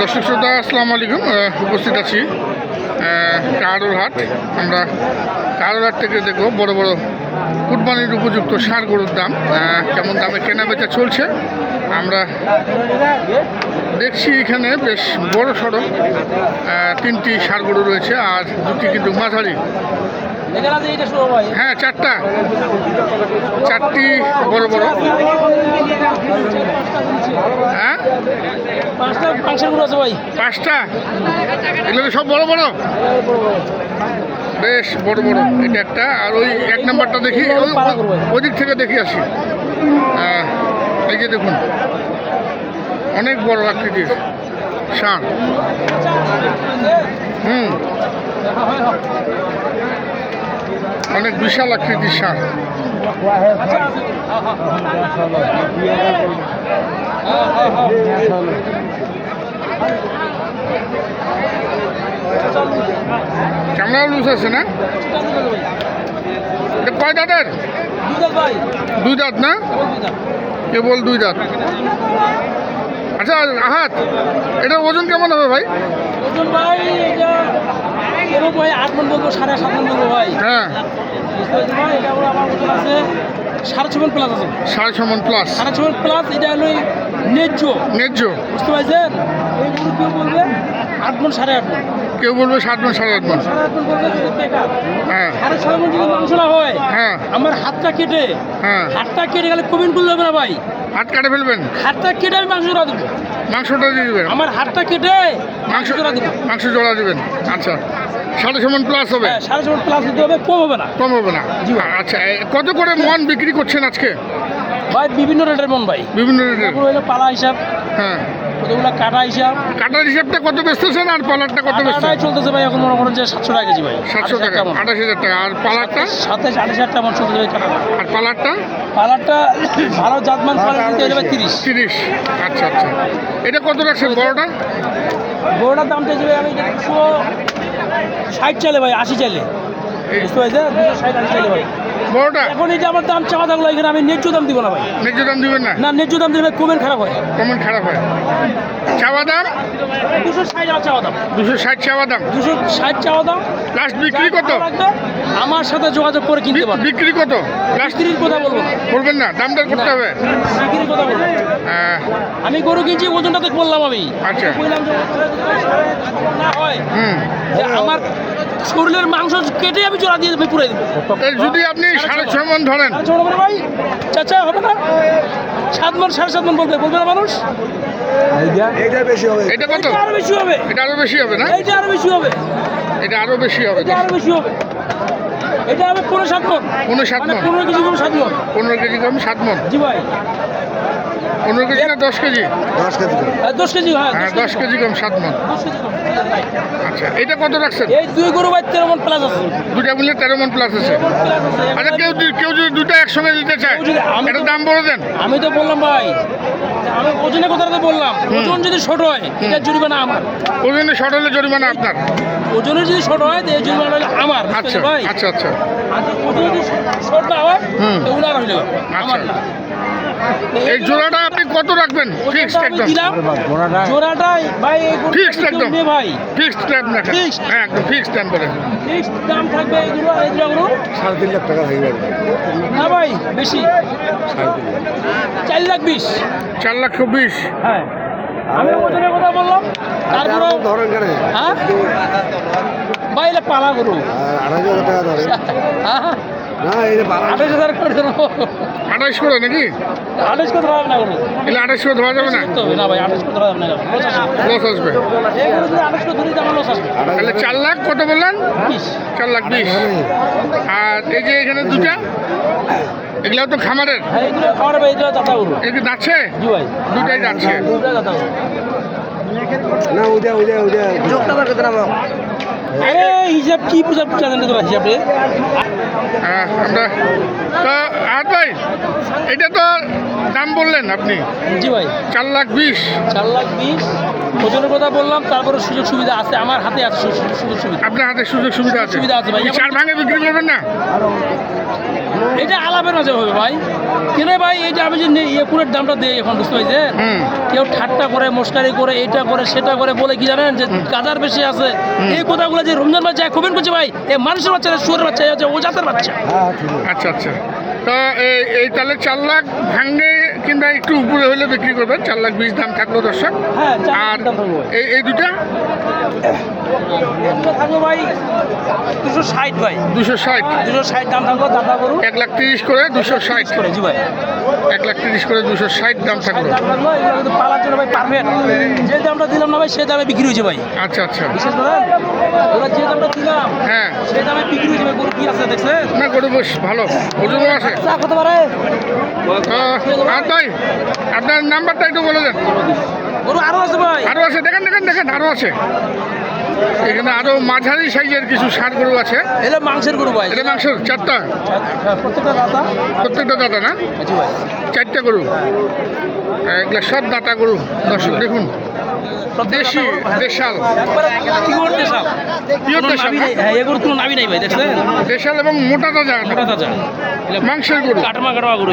দর্শক শ্রোতা, আসসালামু আলাইকুম। উপস্থিত আছি কাহারোর হাট। আমরা কাহারোর হাট থেকে দেখব বড় বড় কুরবানির উপযুক্ত সার গরুর দাম কেমন দামে কেনা বেচা চলছে। আমরা দেখছি এখানে বেশ বড় সড়ো তিনটি সার গরু রয়েছে, আর দুটি কিন্তু মাঝারি। হ্যাঁ। চারটা। চারটি বড় বড়। হ্যাঁ? পাঁচটা এগুলো তো সব বড় বড়। বেশ বড় বড়। এটা একটা। আর ওই এক নাম্বারটা দেখি ওই দিক থেকে দেখি আসি। এই যে দেখুন। অনেক বড় আকৃতির সার অনেক বিশাল আকৃতির সার। চামড়া লুজ আছে না? এটা কয় দাঁতের? দুই দাঁত না? কেবল দুই দাঁত। আচ্ছা আহাত, এটার ওজন কেমন হবে ভাই? ওজন ভাই, এটা এরকম আট মন বলব সাড়ে সাত মন বলব ভাই হ্যাঁ। এটা আমার ওজন আছে সাড়ে ছ মন প্লাস আছে। সাড়ে ছ মন প্লাস সাড়ে ছ মন প্লাস এটা হলো ন্যায্য। ন্যায্য। বুঝতে পারছেন? এই গরু কেউ বলবে আট মন সাড়ে আট মন কেউ বলবে সাত মন সাড়ে আট মন হ্যাঁ। সাড়ে ছয় মন যদি মাংস না হয় হ্যাঁ। আমার হাতটা কেটে হ্যাঁ। হাতটা কেটে গেলে কমিন করলে হবে না ভাই। হাত কাটে ফেলবেন? হাতটা কেটে আমি মাংস জোড়া দেবো। মাংসটা দিয়ে দেবেন? আমার হাতটা কেটে মাংস মাংস জোড়া দেবো। মাংস জোড়া দেবেন। আচ্ছা। সাড়ে মন প্লাস হবে? হ্যাঁ সাড়ে প্লাস দিতে হবে কম হবে না। কম হবে না? আচ্ছা কত করে মন বিক্রি করছেন আজকে? ভাই বিভিন্ন রেটের মন ভাই। বিভিন্ন রেটের। হলো পালা হিসাব হ্যাঁ। কতগুলো কাটা হিসাব। কাটার হিসাবটা কত বেচতেছেন আর পালারটা কত বেচতেছেন চলতেছে ভাই এখন মনে করেন যে সাতশো টাকা কেজি ভাই। সাতশো টাকা আঠাশ হাজার টাকা। আর পালারটা? সাতাশ আঠাশ হাজার টাকা চলতেছে ভাই আর পালারটা? পালারটা ভালো জাতমান হলে ভাই তিরিশ। তিরিশ। আচ্ছা আচ্ছা। এটা কত রাখছেন বড়টা? বড়টার দাম চাইছি আমি দুশো ষাট চাইলে ভাই আশি চাইলে। বুঝতে পারছে দুশো ষাট আশি চাইলে ভাই। বড়টা? এখন আমার দাম চাওয়া থাকল এখানে আমি ন্যায্য দাম দিব না ভাই। ন্যায্য দাম দিবেন না? না ন্যায্য দাম দিলে কমেন্ট খারাপ হয়। কেমন খারাপ হয়। চাওয়া দাম? দুশো ষাট চাওয়া দাম। দুশো ষাট চাওয়া দাম। দুশো ষাট চাওয়া দাম। লাস্ট বিক্রি কত? আমার সাথে যোগাযোগ করে কিনতে বিক্রি কত? লাস্ট বিক্রির কথা বলব বলবেন না দাম দর করতে হবে। বিক্রির কথা বলব না। আমি গরু কিনছি ওজনটা তো বললাম আমি। আচ্ছা। না হয় আমার শরীরের মাংস কেটে আমি জোড়া দিয়ে দেবো পুরাই দেবো। যদি আপনি সাড়ে ছয় মন ধরেন। ছোট করে ভাই চাচা হবে না? সাত মন সাড়ে সাত মন বলবে বলবে না মানুষ? এইটা বেশি হবে। এটা কত? এটা আরও বেশি হবে। এটা আরও বেশি হবে না? আরও বেশি হবে। এটা আরও বেশি হবে। এটা আরও বেশি হবে। এটা হবে পনেরো সাত মন। পনেরো সাত মানে পনেরো কেজি সাত মন। পনেরো কেজি সাত মন। জি ভাই। পনেরো কেজি না দশ কেজি? দশ কেজি আর দশ কেজি হ্যাঁ হ্যাঁ দশ কেজি কম সাত মন। দশ কেজি কম। আচ্ছা এটা কত রাখছেন? এই দুই গরু ভাই তেরো মন প্লাস আছে। দুটা মিলে তেরো মন প্লাস আছে। আচ্ছা কেউ কেউ যদি দুটা একসঙ্গে দিতে চায় এটা দাম বলে দেন। আমি তো বললাম ভাই আমি ওজনের কথাটা তো বললাম। ওজন যদি ছোট হয় এটা জরিমানা আমার। ওজনে শর্ট হলে জরিমানা আপনার। ওজনের যদি ছোট হয় তো জরিমানা হলো আমার আচ্ছা আচ্ছা আচ্ছা। আর যদি ওজন যদি ছোট না হয়। তো উনার হইল আমার আচ্ছা। না। এই জোড়াটা আপনি কত রাখবেন? ফিক্সড একদম। জোড়াটাই ভাই যদি একদম। ভাই। ফিক্সড টাইম রাখেন। Fixed। হ্যাঁ একদম ফিক্সড টাইম বলেন ফিক্সড দাম থাকবে সাড়ে তিন লাখ টাকা হয়ে যাবে। না ভাই বেশি। সাড়ে তিন লাখ। চার লাখ বিশ। চার লক্ষ বিশ হ্যাঁ। আমি ওজনের কথা বললাম। তারপরে আর ধরেন কেন? হ্যাঁ? ভাই এটা পালা আর আড়াই হাজার টাকা ধরেন। হ্যাঁ না এই যে বারো আঠাশ হাজার। করে দেবো আঠাইশ করে নাকি? আঠাশ করে ধরা না এলে করে ধরা যাবে না? না ভাই আঠাশ করে ধরা যাবে না লস আসবে। লস আসবে। এই গরু যদি আঠাশ করে ধরি তো লস আসবে। তাহলে চার লাখ কত বললেন? চার লাখ বিশ। আর এই যে এখানে দুটা এগুলো তো খামারের। হ্যাঁ এগুলো যাচ্ছে? জি ভাই। দুটাই যাচ্ছে। দুটো দাদা গরু। না আরে হিসাব কি বুঝা জানেন ভাই হিসাবে হ্যাঁ, আমরা তো আর ভাই এটা তো দাম বললেন আপনি? জি ভাই। চার লাখ বিশ। চার লাখ বিশ। ওজনের কথা বললাম তারপরে সুযোগ সুবিধা আছে আমার হাতে আছে সুযোগ সুবিধা। আপনার হাতে সুযোগ সুবিধা আছে? সুবিধা আছে ভাই। চার ভাঙে বিক্রি করবেন না? এটা আলাপের মাঝে হবে ভাই। কেনে ভাই এইটা আমি যে একুরের দামটা দেই এখন বুঝতে পারছেন হুম। কেউ ঠাট্টা করে মস্কারি করে এটা করে সেটা করে বলে কি জানেন? যে গাদার বেশি আছে। এই কথাগুলো যে রমজান বাচ্চা কমেন্ট করছে ভাই এ মানুষের বাচ্চা সুরের বাচ্চা হচ্ছে ও জাতের বাচ্চা। আচ্ছা আচ্ছা। তো এই এই তাহলে চার লাখ ভাঙ্গে কিংবা একটু উপরে হলে বিক্রি করবেন চার লাখ বিশ দাম থাকল দর্শক। হ্যাঁ আর। এই এই দুটা দুশো ষাট ভাই। দুশো ষাট। দুশো ষাট দাম দাদা করুন এক লাখ তিরিশ করে দুশো ষাট। করে জি ভাই। এক লাখ তিরিশ করে দুশো ষাট দাম থাকল। দাম কিন্তু পালার জন্য ভাই পারফেক্ট যে দামটা দিলাম না ভাই সেই দামে বিক্রি হয়েছে ভাই। আচ্ছা আচ্ছা। বিশেষ করে ওরা যে দামটা দিলাম হ্যাঁ। সেই দামে বিক্রি হয়েছে গরু কি আছে দেখছেন? না গরু বেশ ভালো। আছে। কত পারে আর ভাই আপনার নাম্বারটা একটু বলে দেন। গরু আরও আছে ভাই। আরও আছে দেখেন দেখেন দেখেন আছে। এখানে মাঝারি সাইজের কিছু ষাট গরু আছে। এলে মাংসের গরু ভাই। এটা চারটা? প্রত্যেকটা দাতা? প্রত্যেকটা দাদা না? চারটা গরু? এগুলো সব দাতা গরু। দর্শক দেখুন। দেশি দেশাল। একবারে পিওর দেশাল। Pure দেশাল, হ্যাঁ এগুলো কোনো নাভি নাই ভাই দেখছেন? দেশাল এবং মোটা তাজা মোটা তাজা। মাংসের গরু। কাটমা কাটমা গরু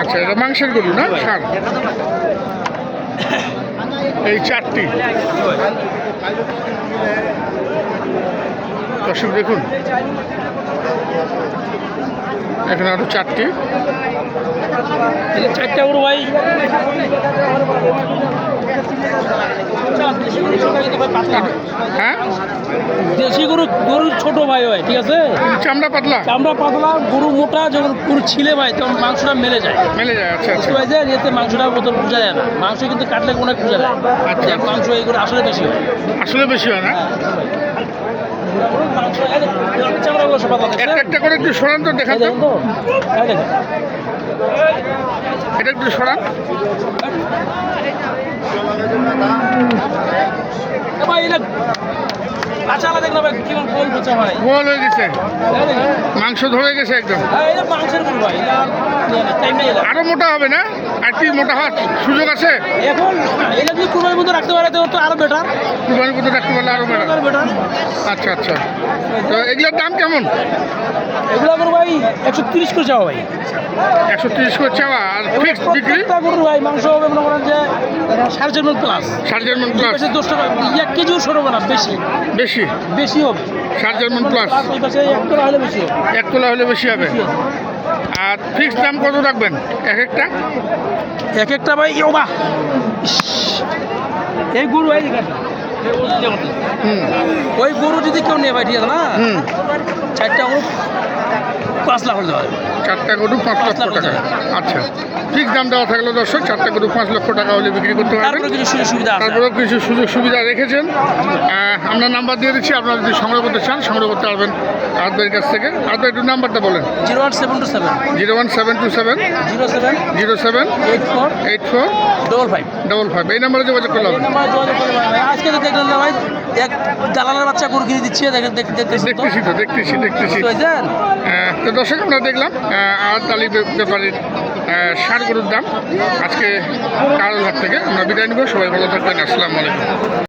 আচ্ছা এটা মাংসের গরু না? সার এই চারটি। দর্শক দেখুন। এখানে আরও চারটি। চারটা ওর ভাই হ্যাঁ? দেশি গরু গরু ছোট ভাই হয় ঠিক আছে? চামড়া পাতলা? চামড়া পাতলা গরু মোটা যখন গরু ছিলে ভাই তখন মাংসটা মেলে যায়। মেলে যায় আচ্ছা আচ্ছা। বুঝতে পারছে এতে মাংসটা মতন বোঝা যায় না। মাংস কিন্তু কাটলে অনেক বোঝা যায়। আচ্ছা। মাংস এইগুলো আসলে বেশি হয়। আসলে বেশি হয় না? এই? একটা করে একটু সরান তো এই এই দেখেন। এটা একটু সরান। ভাই এটা দেখলাম কেমন হচ্ছে ভাই। গোল হয়ে গেছে। এই মাংস ধরে গেছে একদম। হ্যাঁ মাংসের ভাই এটা। আরও মোটা হবে না? আর কি মোটা হওয়ার সুযোগ আছে? এখন এটা যদি কুরবানির মধ্যে রাখতে পারে তো আরও বেটার রাখতে পারলে আরও বেড়া আরও বেটার আচ্ছা আচ্ছা। তো এগুলোর দাম কেমন? এগুলো ভাই একশো তিরিশ করে যাওয়া ভাই। একশো তিরিশ করে চাওয়া আর বিক্রি? ভাই মাংস হবে মনে করেন সাড়ে চার মন প্লাস সাড়ে চার মন প্লাস দশ টাকা এক কেজিও হবে না বেশি। বেশি? বেশি হবে। সাড়ে চার মন প্লাস এক টাকা হলে বেশি হবে। এক তোলা হলে বেশি হবে? আর ফিক্সড দাম কত রাখবেন? এক একটা? এক একটা ভাই ও বাহ! এই গরু দেখান। ওই গরু যদি কেউ নেয় ভাই ঠিক আছে না? চারটা গরু পাঁচ লাখ দেওয়া যাবে। চারটা গরু পাঁচ লক্ষ টাকা। আচ্ছা। ফিক্সড দাম দেওয়া থাকল দর্শক চারটা গরু পাঁচ লক্ষ টাকা হলে বিক্রি করতে পারবেন। কিছু সুযোগ সুবিধা তারপরেও কিছু সুযোগ সুবিধা রেখেছেন। আমরা নাম্বার দিয়ে দিচ্ছি আপনারা যদি সংগ্রহ করতে চান সংগ্রহ করতে পারবেন আদবের কাছ থেকে। আদবে একটু নাম্বারটা বলেন। Zero one seven two seven. Zero one seven two seven. Zero seven zero seven eight four eight four double five. Double five. এই নাম্বারে যোগাযোগ করলে হবে। নাম্বারে যোগাযোগ করে ভাই। ভাই, আজকে তো দেখলেন না ভাই এক দালালের বাচ্চা গরু কিনে দিচ্ছে দেখতেছি তো। দেখতেছি দেখতেছি তো দর্শক, আমরা দেখলাম আর তালি ব্যাপারের সার গরুর দাম। আজকে ঘর থেকে আমরা বিদায় নিব। সবাই ভালো থাকবেন। আসসালামু আলাইকুম।